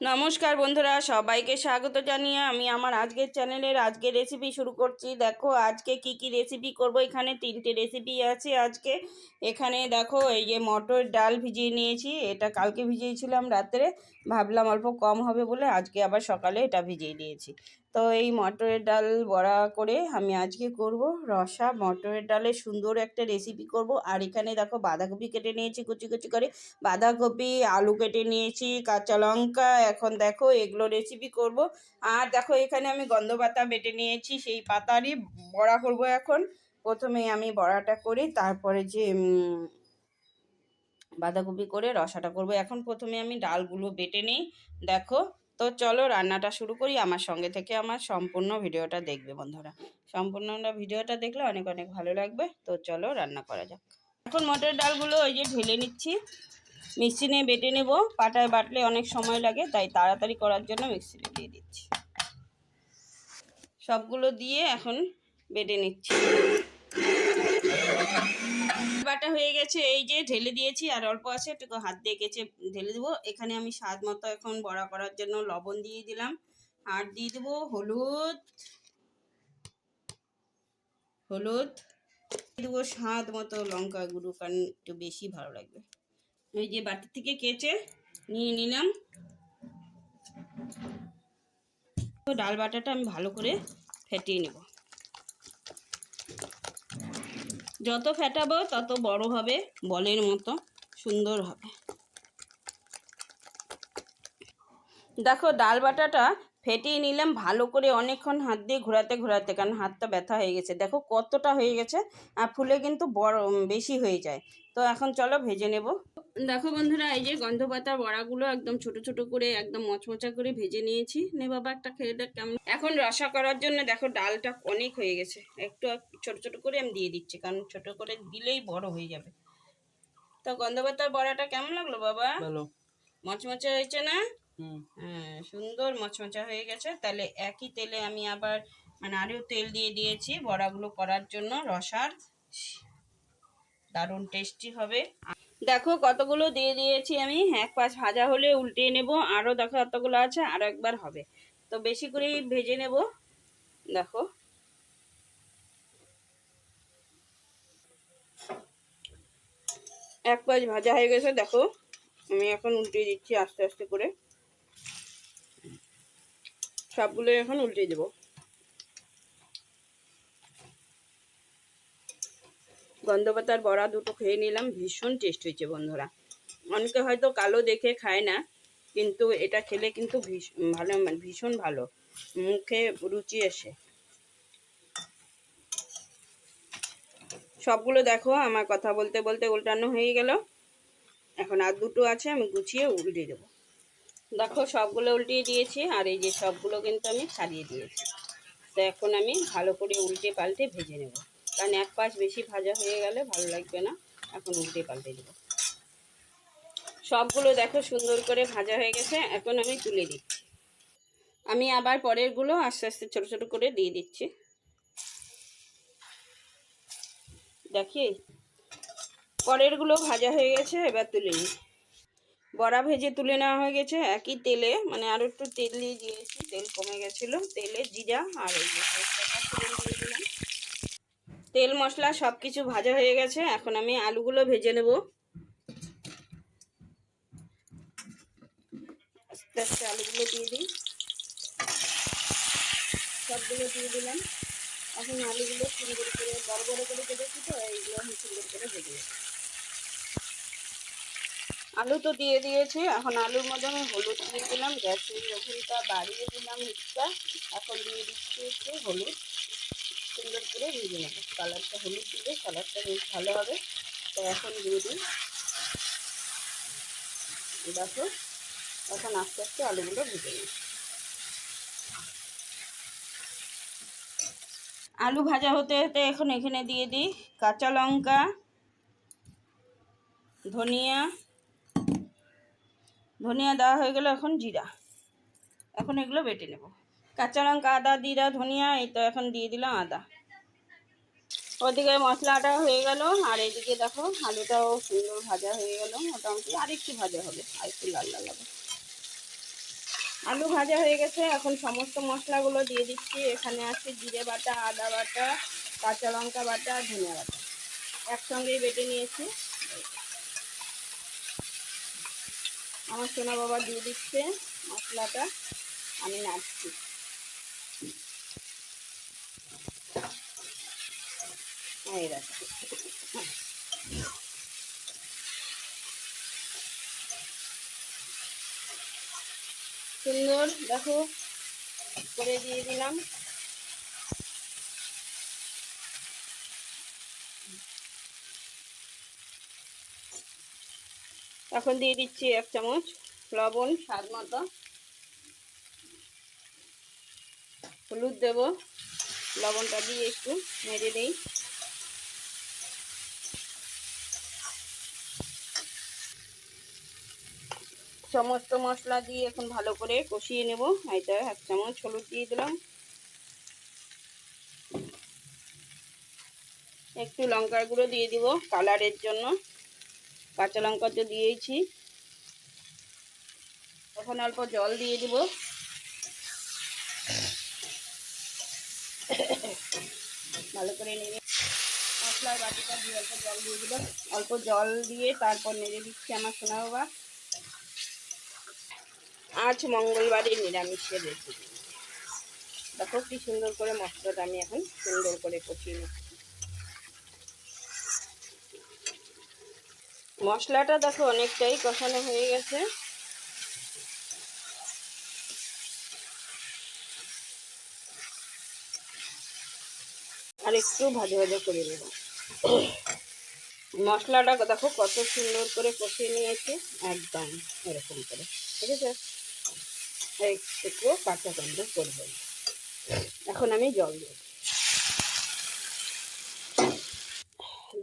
নমস্কার বন্ধুরা, সবাইকে স্বাগত জানিয়ে আমি আমার আজকের চ্যানেলের আজকের রেসিপি শুরু করছি। দেখো, আজকে কি কি রেসিপি করব? এখানে তিনটে রেসিপি আছে আজকে। এখানে দেখো, এই যে মটর ডাল ভিজিয়ে নিয়েছি। এটা কালকে ভিজিয়েছিলাম রাত্রে। ভাবলাম অল্প কম হবে বলে আজকে আবার সকালে এটা ভিজিয়ে দিয়েছি। তো এই মটরের ডাল বড়া করে আমি আজকে করব রসা। মটরের ডালের সুন্দর একটা রেসিপি করব। আর এখানে দেখো, বাঁধাকপি কেটে নিয়েছি কুচি কুচি করে। বাঁধাকপি, আলু কেটে নিয়েছি, কাঁচা লঙ্কা এখন দেখো এগুলো রেসিপি করব। আর দেখো এখানে আমি গন্ধ পাতা বেটে নিয়েছি, সেই পাতারই বড়া করব এখন। প্রথমে আমি বড়াটা করি তারপরে যে বাঁধাকপি করে রসাটা করব। এখন প্রথমে আমি ডালগুলো বেটে নিই। দেখো, তো চলো রান্নাটা শুরু করি। আমার সঙ্গে থেকে আমার সম্পূর্ণ ভিডিওটা দেখবে বন্ধুরা। সম্পূর্ণ ভিডিওটা দেখলে অনেক অনেক ভালো লাগবে। তো চলো রান্না করা যাক। এখন মটর ডালগুলো ওই যে ঢেলে নিচ্ছি। মিক্সিনে বেটে নেব। পাটায় বাটলে অনেক সময় লাগে, তাই তাড়াতাড়ি করার জন্য মিক্সিতে দিয়ে দিচ্ছি। সবগুলো দিয়ে এখন বেটে নিচ্ছি। বাটা হয়ে গেছে, এই যে ঢেলে দিয়েছি, আর অল্প আছে একটু হাত দিয়ে কেচে ঢেলে দেবো। এখানে আমি স্বাদ মতো এখন বড়া করার জন্য লবণ দিয়ে দিলাম। আর দিয়ে দেবো হলুদ। হলুদ। দেবো স্বাদ মতো লঙ্কা গুঁড়ো, কারণ একটু বেশি ভালো লাগবে। এই যে বাটি থেকে কেচে নিয়ে নিলাম। তো ডাল বাটাটা আমি ভালো করে ফেটিয়ে নেব। যত ফেটাবো তত বড় হবে, বলের মতো সুন্দর হবে। দেখো, ডাল বাটাটা ফেটিয়ে নিলাম ভালো করে অনেকক্ষণ হাত দিয়ে ঘোরাতে ঘোরাতে কারণ হাতটা ব্যথা হয়ে গেছে। দেখো কতটা হয়ে গেছে আর ফুলে কিন্তু বড় বেশি হয়ে যায়। তো এখন চলো ভেজে নেব। দেখো বন্ধুরা এই যে গন্ধ পাতার বড়াগুলো একদম ছোট ছোট করে একদম মচমচা করে ভেজে নিয়েছি। নে বাবা একটা খেয়ে দেখ কেমন। এখন রসা করার জন্য দেখো ডালটা অনেক হয়ে গেছে। একটু ছোট ছোট করে আমি দিয়ে দিচ্ছি কারণ ছোট করে দিলেই বড় হয়ে যাবে। তো গন্ধ পাতার বড়াটা কেমন লাগল বাবা? মচমচে হয়েছে না? হ্যাঁ সুন্দর মচমচা হয়ে গেছে। তাহলে একই তেলে আমি আবার মানে আরও তেল দিয়ে দিয়েছি বড়াগুলো করার জন্য। রসার দারুণ টেস্টি হবে। দেখো কতগুলো দিয়ে দিয়েছি আমি। এক পাশ ভাজা হলে উল্টে নেব। আরও দেখো কতগুলো আছে, আরও একবার হবে। তো বেশি করেই ভেজে নেব। দেখো। এক পাশ ভাজা হয়ে গেছে, দেখো। আমি এখন উল্টে দিচ্ছি আস্তে আস্তে করে। সবগুলো এখন উল্টে দেবো। গন্ধপাতার বড়া দুটো খেয়ে নিলাম, ভীষণ টেস্ট হয়েছে বন্ধুরা। অনেকে হয়তো কালো দেখে খায় না, কিন্তু এটা খেলে কিন্তু ভালো মানে ভীষণ ভালো। মুখে রুচি এসে সবগুলো দেখো, আমার কথা বলতে বলতে উল্টানো হয়ে গেল। এখন আর দুটো আছে, আমি গুছিয়ে উল্টে দেবো। দেখো সবগুলো উল্টিয়ে দিয়েছি, আর এই যে সবগুলো কিন্তু আমি ছাড়িয়ে দিয়েছি। তো এখন আমি ভালো করে উল্টে পাল্টে ভেজে নেব। কারণ এক পাশ বেশি ভাজা হয়ে গেলে ভালো লাগবে না, এখন উল্টে পাল্টে দেবো। সবগুলো দেখো সুন্দর করে ভাজা হয়ে গেছে, এখন আমি তুলে দিচ্ছি। আমি আবার পরেরগুলো আস্তে আস্তে ছোট ছোট করে দিয়ে দিচ্ছি। দেখি, পরেরগুলো ভাজা হয়ে গেছে, এবার তুলে নিই। বড়া ভেজে তুলে নেওয়া হয়ে গেছে। একই তেলে মানে আরও একটু তেল দিয়ে দিয়েছি, তেল কমে গেছিল। তেলে জিরা আর এই দিলাম। তেল মশলা সব কিছু ভাজা হয়ে গেছে। এখন আমি আলুগুলো ভেজে নেব। আস্তে আস্তে আলুগুলো দিয়ে দিই। সবগুলো দিয়ে দিলাম। এখন আলুগুলো সুন্দর করে, বড় বড় করে কেটেছি তো এইগুলো আমি সুন্দর করে ভেজে নেব আলু তো দিয়ে দিয়েছি, এখন আলুর মধ্যে আমি হলুদ দিয়ে দিলাম, গ্যাসের ওভেনটা বাড়িয়ে দিলাম হিটটা এখন দিয়ে দিচ্ছি একটু হলুদ, সুন্দর করে ভেজে নেব। কালারটা হলুদ দিলে কালারটা বেশ ভালো হবে। তো এখন দিয়ে দিই। দেখো, এখন আস্তে আস্তে আলুগুলো ভেজে নিই আলু ভাজা হতে হতে এখন এখানে দিয়ে দিই কাঁচা লঙ্কা, ধনিয়া ধনিয়া দেওয়া হয়ে গেল এখন জিরা। এখন এগুলো বেটে নেব। কাঁচা লঙ্কা, আদা, জিরা, ধনিয়া, এই তো এখন দিয়ে দিলাম আদা। ওদিকে মশলাটা হয়ে গেল, আর এদিকে দেখো আলুটাও সুন্দর ভাজা হয়ে গেল, মোটামুটি আর একটু ভাজা হবে, আর একটু লাল লাল হবে। আলু ভাজা হয়ে গেছে, এখন সমস্ত মশলাগুলো দিয়ে দিচ্ছি। এখানে আছে জিরে বাটা, আদা বাটা, কাঁচা লঙ্কা বাটা, ধনিয়া বাটা। একসঙ্গেই বেটে নিয়েছি। আমার সোনা বাবা দিয়ে দিচ্ছে মশলাটা আমি এই রাখছি সুন্দর দেখো করে দিয়ে দিলাম। এখন দিয়ে দিচ্ছি এক চামচ লবণ, স্বাদ মতো। হলুদ দেব। লবণটা দিয়ে একটু নেড়ে দিই। সমস্ত মশলা দিয়ে এখন ভালো করে কষিয়ে নেব। এটা এক চামচ হলুদ দিয়ে দিলাম। একটু লঙ্কার গুঁড়ো দিয়ে দিব কালারের জন্য। কাঁচা লঙ্কা তো দিয়েছি। এখন অল্প জল দিয়ে দিব। ভালো করে নেড়ে মশলার বাটিটা দিয়ে অল্প জল দিয়ে দিব। অল্প জল দিয়ে তারপর নেড়ে দিচ্ছি আমার সোনা বাবা। আজ মঙ্গলবারের নিরামিষের রেসিপি। দেখো কি সুন্দর করে মশলাটা আমি এখন সুন্দর করে কষিয়ে নিচ্ছি। মশলাটা দেখো অনেকটাই কষানো হয়ে গেছে। আর একটু ভাজা ভাজা করে নেব। মশলাটা দেখো কত সুন্দর করে কষিয়ে নিয়েছে, একদম এরকম করে, ঠিক আছে? একটু কাঁচা গন্ধ করব এখন আমি জল দেব।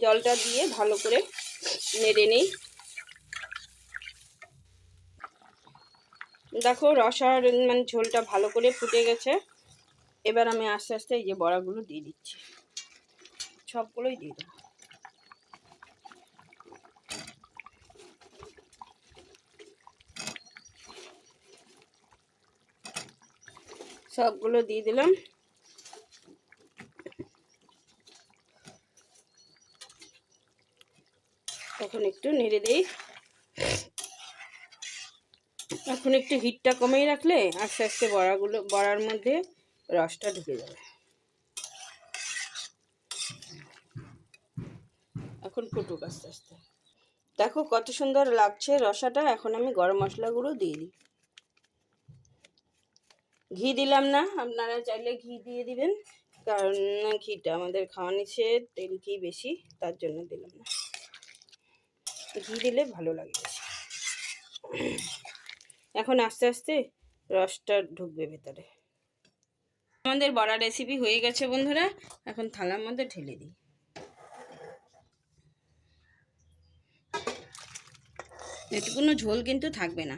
জলটা দিয়ে ভালো করে নেড়ে নিই। দেখো রসার মানে ঝোলটা ভালো করে ফুটে গেছে। এবার আমি আস্তে আস্তে এই যে বড়াগুলো দিয়ে দিচ্ছি। সবগুলোই দিয়ে দেবো। সবগুলো দিয়ে দিলাম। তখন একটু নেড়ে দিই। এখন একটু হিটটা কমেই রাখলে আস্তে আস্তে বড়াগুলো, বড়ার মধ্যে রসটা ঢুকে যাবে। এখন ফুটুক আস্তে আস্তে। দেখো কত সুন্দর লাগছে রসাটা, এখন আমি গরম মশলাগুলো দিয়ে দিই। ঘি দিলাম না, আপনারা চাইলে ঘি দিয়ে দিবেন, কারণ ঘিটা আমাদের খাওয়া নিচ্ছে তেল ঘি বেশি, তার জন্য দিলাম না। ঘি দিলে ভালো লাগে এখন আস্তে আস্তে রসটা ঢুকবে ভেতরে। আমাদের বড়া রেসিপি হয়ে গেছে বন্ধুরা, এখন থালার মধ্যে ঢেলে দিই। এটুকুনো ঝোল কিন্তু থাকবে না।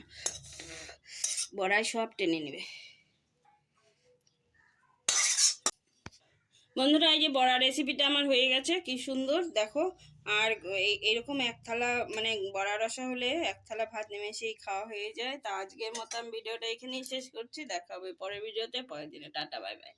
বড়ায় সব টেনে নেবে। বন্ধুরা, এই যে বড়া রেসিপিটা আমার হয়ে গেছে, কি সুন্দর। দেখো আর এরকম এক থালা মানে বড়া রসা হলে এক থালা ভাত নেমেসেই খাওয়া হয়ে যায়। তা আজকের মতো আমি ভিডিওটা এখানেই শেষ করছি। দেখা হবে পরের ভিডিওতে। পরের দিনে। Tata, bye bye.